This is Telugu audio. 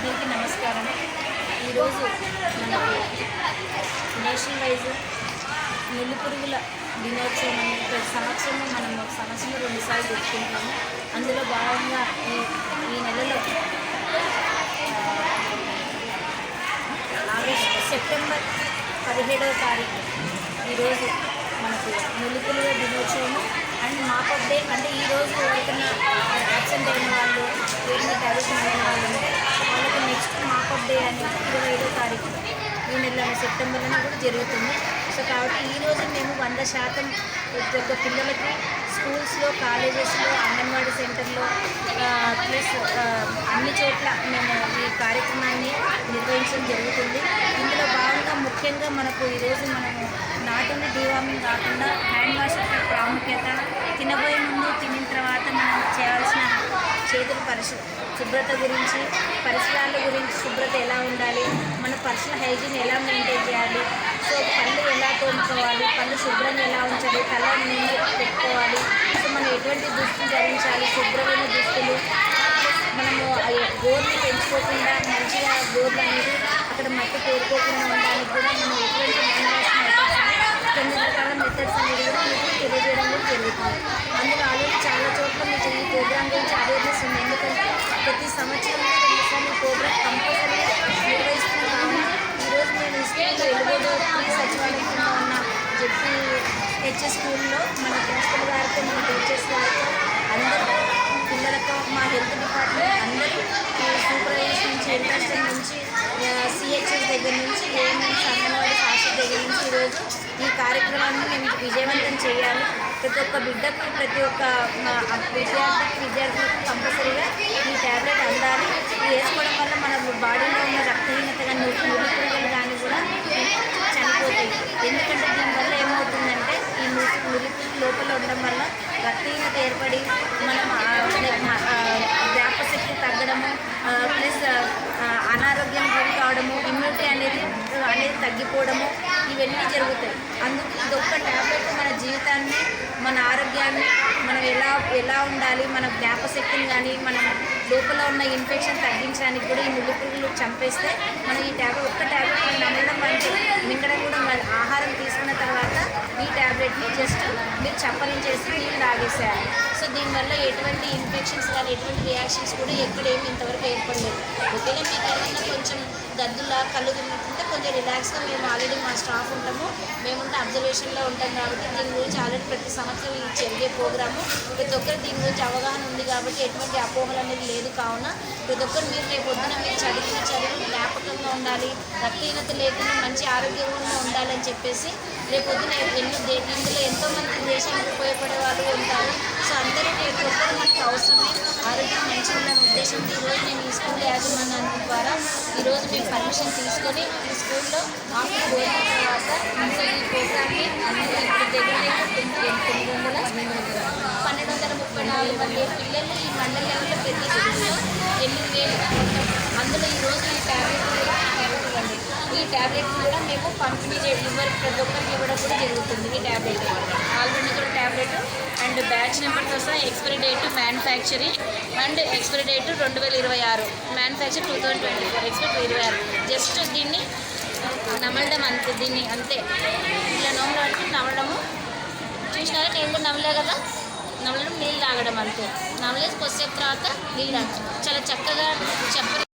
అందరికీ నమస్కారం. ఈరోజు మనకు నేషనల్ వైజ్ నెల్లి పురుగుల దినోత్సవం అనేది ప్రతి సంవత్సరము మనం ఒక సంవత్సరం రెండుసార్లు జరుపుకుంటాము. అందులో భాగంగా ఈ ఈ నెలలో ఆగస్ట్ సెప్టెంబర్ పదిహేడవ తారీఖు ఈరోజు మనకు నులిపులుగ దినోత్సవము. అండ్ మాపప్ డే అంటే ఈరోజు ఎవరికైనా యాక్సిడెంట్ అయిన వాళ్ళు ఏమైనా డైరెక్షన్ అయిన వాళ్ళు ఉంటే నెక్స్ట్ మాపప్ డే అనేది ఇరవై ఐదో తారీఖు. ఈ నెల సెప్టెంబర్లోనే కూడా జరుగుతుంది. సో కాబట్టి ఈరోజు మేము వంద శాతం ప్రతి ఒక్క పిల్లలకి స్కూల్స్లో కాలేజెస్లో అంగన్వాడీ సెంటర్లో ప్లస్ అన్ని చోట్ల మేము ఈ కార్యక్రమాన్ని నిర్వహించడం జరుగుతుంది. ఇందులో భాగంగా ముఖ్యంగా మనకు ఈరోజు మనము నాట్ ఓన్లీ కాకుండా హ్యాండ్ వాష్ యొక్క ప్రాముఖ్యత తినబోయే ముందు తినిన తర్వాత మనం చేయాల్సిన చేతుల పరిశు శుభ్రత గురించి పరిసరాల గురించి శుభ్రత ఎలా ఉండాలి మన పర్సనల్ హైజీన్ ఎలా మెయింటైన్ చేయాలి సో పళ్ళు ఎలా తోముకోవాలి పళ్ళు శుభ్రంగా ఎలా ఉంచాలి తల నీళ్ళు పెట్టుకోవాలి సో మనం ఎటువంటి దుస్తులు ధరించాలి శుభ్రమైన దుస్తులు మనము గోర్లు పెంచుకోకుండా మంచిగా గోర్లు అనేది అక్కడ మట్టి కోరుకోకుండా ఉండడానికి కూడా మనం ఎటువంటి హ్యాండ్ వాష్ మెథడ్స్ కొన్ని రకాల మెథడ్స్ అనేది కూడా మీకు తెలియజేయడం కూడా జరుగుతుంది అందులో ఆల్రెడీ చాలా చోట్ల మీకు ఈ ప్రోగ్రామ్ గురించి అవేర్నెస్ ఉంది ఎందుకంటే ప్రతి సంవత్సరం రెండుసార్లు ప్రోగ్రామ్ కంపల్సరీ నిర్వహిస్తున్నాము ఈరోజు నేను ఈ స్కూల్లో ఉన్న జెడ్పీ హెచ్ఎస్ స్కూల్లో మన ప్రిన్సిపల్ గారితో మన టీచర్స్ గారితో అందరూ పిల్లలతో మా హెల్త్ డిపార్ట్మెంట్ అందరూ సూపర్వైజర్స్ నుంచి ఇంట్రెస్టర్ నుంచి సిహెచ్ఎస్ దగ్గర నుంచి ఏఎంఎస్ అంగన్వాడీ హాస్టల్ దగ్గర నుంచి ఈరోజు ఈ కార్యక్రమాన్ని మేము విజయవంతం చేయాలి. ప్రతి ఒక్క బిడ్డకు ప్రతి ఒక్క విద్యార్థి విద్యార్థులకు కంపల్సరీగా ఈ ట్యాబ్లెట్ అందాలి ఇది వేసుకోవడం వల్ల మన బాడీలో ఉన్న రక్తహీనత కానీ నులిపురుగులు కానీ కూడా చనిపోతాయి ఎందుకంటే దీనివల్ల ఏమవుతుందంటే ఈ నులి నులిపురుగు లోపల ఉండడం వల్ల రక్తహీనత ఏర్పడి మనం జ్ఞాపశక్తి తగ్గడము ప్లస్ అనారోగ్యం గురి కావడము ఇమ్యూనిటీ అనేది అనేది తగ్గిపోవడము ఇవన్నీ జరుగుతాయి. అందుకు ఇది ఒక్క ట్యాబ్లెట్ మన జీ మన ఆరోగ్యాన్ని మనం ఎలా ఎలా ఉండాలి మన జ్ఞాపశక్తిని కానీ మనం లోపల ఉన్న ఇన్ఫెక్షన్ తగ్గించడానికి కూడా ఈ ముళ్ళు పురుగులు చంపేస్తే మనం ఈ ట్యాబ్లెట్ ఒక్క ట్యాబ్లెట్ మనం నమ్మడం అంటే మింగడం కూడా మన ఆహారం తీసుకున్న తర్వాత ఈ ట్యాబ్లెట్ని జస్ట్ మీరు చప్పరించేసి నీళ్ళు తాగేసేయాలి. సో దీనివల్ల ఎటువంటి ఇన్ఫెక్షన్స్ కానీ ఎటువంటి రియాక్షన్స్ కూడా ఎక్కడేమి ఇంతవరకు ఏర్పడలేదు. ఒకవేళ మీకు ఏదైనా కొంచెం గద్దులా కళ్ళు తిరుగుతుంటే కొంచెం రిలాక్స్గా మేము ఆల్రెడీ మా స్టాఫ్ ఉంటాము. మేముంటే అబ్జర్వేషన్లో ఉంటాం కాబట్టి దీని గురించి ఆల్రెడీ ప్రతి సంవత్సరం ఇది జరిగే ప్రోగ్రాము ప్రతి ఒక్కరు దీని గురించి అవగాహన ఉంది కాబట్టి ఎటువంటి అపోహలు అనేది లేదు కావున ప్రతి ఒక్కరు మీరు రేపు పొద్దున మీరు చదివిన చదువు జ్ఞాపకంగా ఉండాలి. రక్తహీనత లేకుండా మంచి ఆరోగ్యంగా ఉండాలని చెప్పేసి రేపు పొద్దున ఎన్నో ఇందులో ఎంతోమంది దేశానికి ఉపయోగపడే వాళ్ళు ఉంటారు. సో అందరూ ప్రతి ఒక్కరు మనకు అవసరమే ఆరోగ్యం మంచిగా ఉండాలనే ఉద్దేశంతో ఈరోజు నేను ఈ స్కూల్ యాజమాన్యం ద్వారా ఈరోజు మేము పర్మిషన్ తీసుకొని ఈ స్కూల్లో ఆఫీస్ పోయిన తర్వాత సో ఈ ప్రోగ్రామ్ని దగ్గర తొమ్మిది వందల పన్నెండు వందల ముప్పై నాలుగు మంది పిల్లలు ఈ మండలంలో లెవెల్లో ప్రతి స్కూల్లో ఎనిమిది వేలు. అందులో ఈరోజు ఈ ఫ్యామిలీ ఈ ట్యాబ్లెట్స్ కూడా మేము పంపిణీ చేయడం ఇవ్వరు ప్రతి ఒక్కరికి ఇవ్వడం కూడా జరుగుతుంది ఈ tablet albendazole tablet and batch నెంబర్తో సహా expiry date manufacturing and expiry date రెండు వేల ఇరవై ఆరు. Manufacture two thousand twenty. Four expiry ఇరవై ఆరు. జస్ట్ దీన్ని నమలడం అంతే దీన్ని అంతే. ఇలా నమ్మడం అంటే నమలడము. చూసినారా? నేను కూడా నమలే కదా? నమలడం నీళ్ళు తాగడం అంతే. నమలేసి కొద్దిసేపు తర్వాత నీళ్ళు చాలా చక్కగా చెప్ప